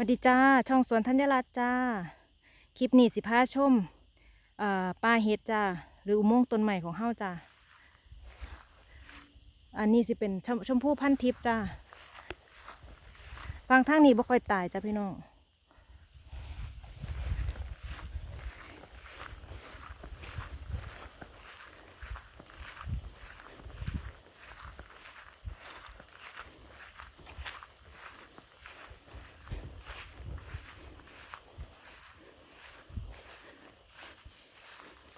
วัสดีจ้า ช่องสวนธัญรัตน์จ้า คลิปนี้สิพาชมเอ่อป่าเฮ็ดจ้า หรืออุโมงค์ต้นใหม่ของเฮาจ้า อันนี้สิเป็นชมชมพู่พันทิพย์จ้าฟังทางนี้บ่ค่อยตายจ้าพี่น้อง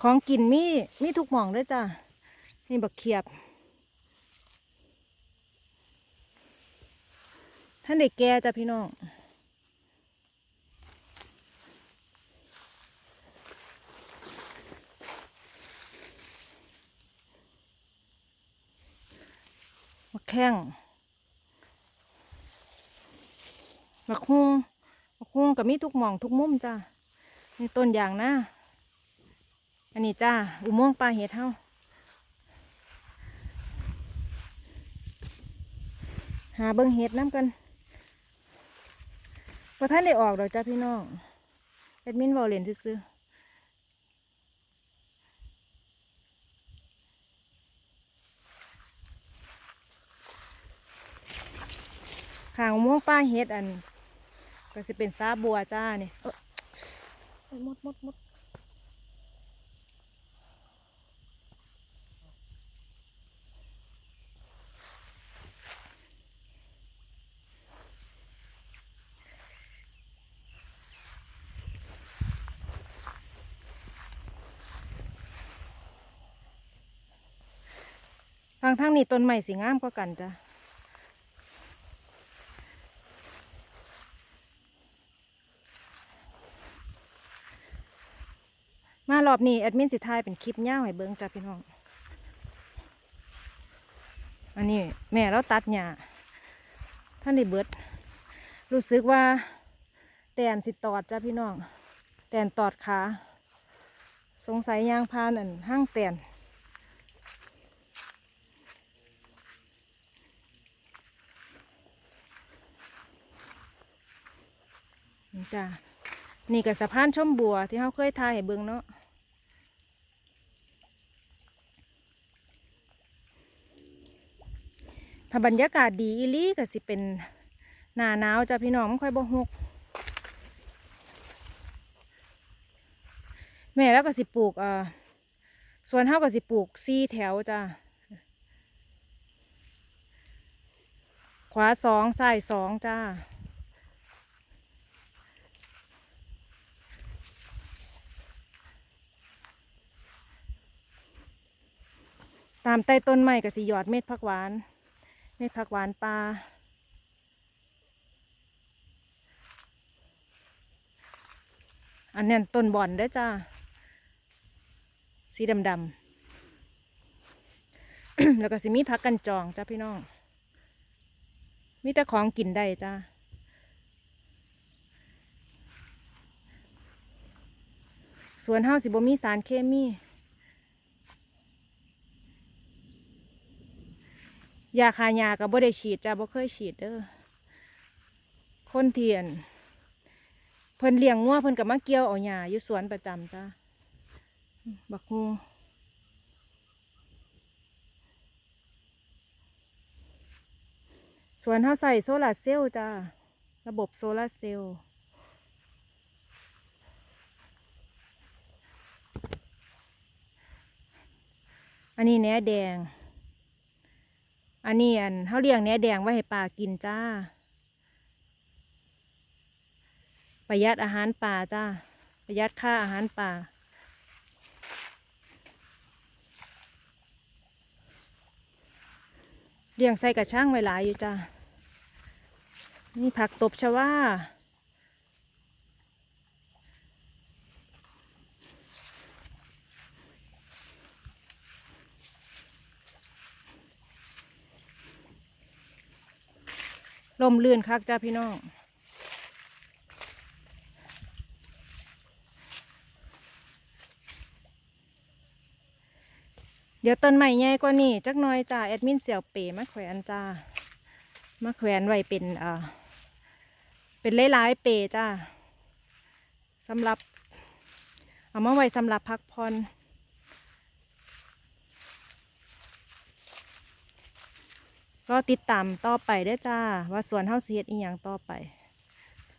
ของกินมีมีทุกหม่องเลยจ้ะนี่บักเขียบ ท่านเด็กแก่จ้ะพี่น้องบักแข้งบักฮุงบักฮุงกับมีทุกหม่องทุกมุมจ้ะนี่ต้นอย่างนะ อันนี้จ้า อุโมงค์ปลาเห็ดเฮาหาเบิ่งเห็ดน้ำกันว่าท่านได้ออกดอกจ้าพี่น้องแอดมินบอลเลนซื้อข้างอุโมงปลาเห็ดอัน ก็สิเป็นซาบัวจ้าเนี่ยเอ้ยมดมดมดางทางนี้ต้นใหม่สีงามกว่ากันจ้ะมารอบนี้แอดมินสิทายเป็นคลิปยาให้เบิ่งจ้ะพี่น้อง อันนี้แม่เราตัดหญ้าท่านได้เบิด รู้สึกว่า แตนสิตอดจ้ะพี่น้อง แตนตอดขา สงสัยยางพานอันห้างแตน จ้ะนี่กับสะพานชมบัวที่เขาเคยถ่ายให้เบิ่งเนาะถ้าบรรยากาศดีอีลี่ก็สิเป็นหน้าหนาวจ้ะพี่น้องมันค่อยบ่ฮกแม่แล้วก็สิปลูกเอ่อส่วนเฮาก็สิปลูกสี่แถวจ้ะขวาสองซ้ายสองจ้าามใต้ต้นไม้ก็สิหยอดเม็ดผักหวาน เม็ดผักหวานปลาอันนั้ต้นบ่อนเด้อจ้า สีดำๆแล้วก็สิมีผักกันจองจ้าพี่น้อง มีแต่ของกินได้จ้าสวนเฮาสิบ่มีสารเคมี ยาคายากับบ่ได้ฉีดจ้าบ่เคยฉีดเด้อคนเทียน เพิ่นเลี้ยงงัวเพิ่นกับมาเกี่ยวเอาหญ้าอยู่สวนประจำจ้าบักฮูสวนเฮาใส่โซลาร์เซลล์จ้า ระบบโซลาร์เซลล์อันนี้แหนแดง อันนี้อันเขาเลี้ยงเนี้ยแดงไว้ให้ปลากินจ้า ประหยัดอาหารป่าจ้า ประหยัดค่าอาหารป่าเลี้ยงใส่กระช่างไว้หลายอยู่จ้านี่ผักตบชวา ลมเลื่อนคักจ้าพี่น้องเดี๋ยวต้นใหม่ใหญ่กว่านี้จักหน่อยจ้าแอดมินเสี่ยวเป๋มาแขวนจ้ามาแขวนไว้เป็นเอ่อเป็นหลายๆเปจ้าสำหรับ เอามาไว้สำหรับพักผ่อน ก็ติดตามต่อไปได้จ้า ว่าสวนเฮาสิเฮ็ดอีหยังต่อไป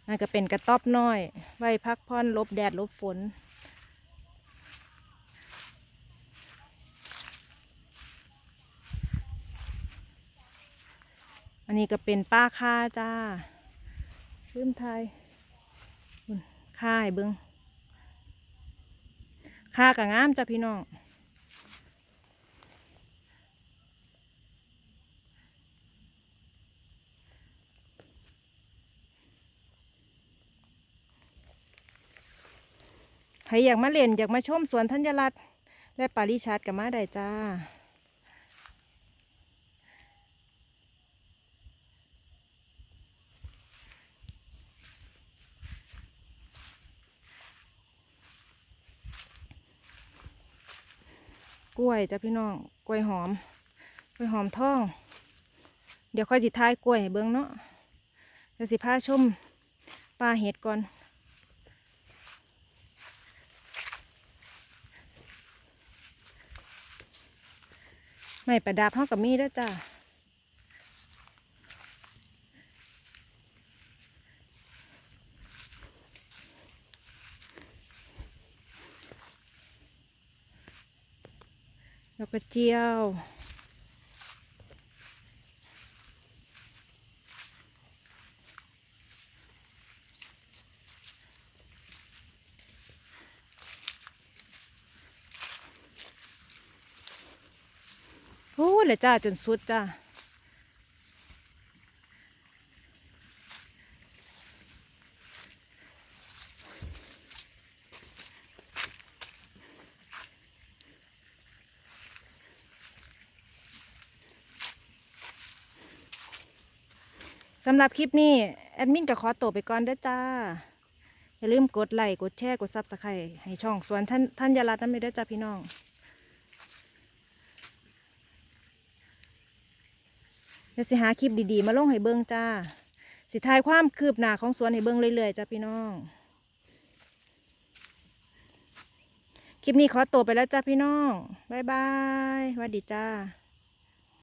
นั่นก็เป็นกระต๊อบน้อย ไว้พักผ่อนลบแดดลบฝนอันนี้ก็เป็นป้าค่าจ้าลืมไทยค่าให้เบิงค่ากับงามจ้ะพี่น้อง รอยากมาเล่นอยากมาชมสวนธัญรัตน์และปาริชาติกับมาได้จ้ากล้วยจ้ะพี่น้องกล้วยหอมกล้วยหอมท่อง เดี๋ยวค่อยสิท้ายกล้วยเบิ่งเนาะเดี๋ยวสิพาชมปลาเห็ดก่อน ไม่ประดับเท่ากับมีแล้วจ้าแล้วก็เจียว โอ้เลยจ้าจนสุดจ้าสำหรับคลิปนี้ แอดมินก็ขอตัวไปก่อนเด้อจ้า อย่าลืมกดไลค์กดแชร์ กดซับสไครต์ให้ช่องสวนท่านท่านยารัตน์นั่นไม่ได้จ้าพี่น้อง เดี๋ยวสิหาคลิปดีๆ มาลงให้เบิ้งจ้า สิทายความคืบหน้าของสวนให้เบิ้งเรื่อยๆจ้าพี่น้อง คลิปนี้ขอตัวไปแล้วจ้าพี่น้อง บ๊ายบายสวัสดีจ้า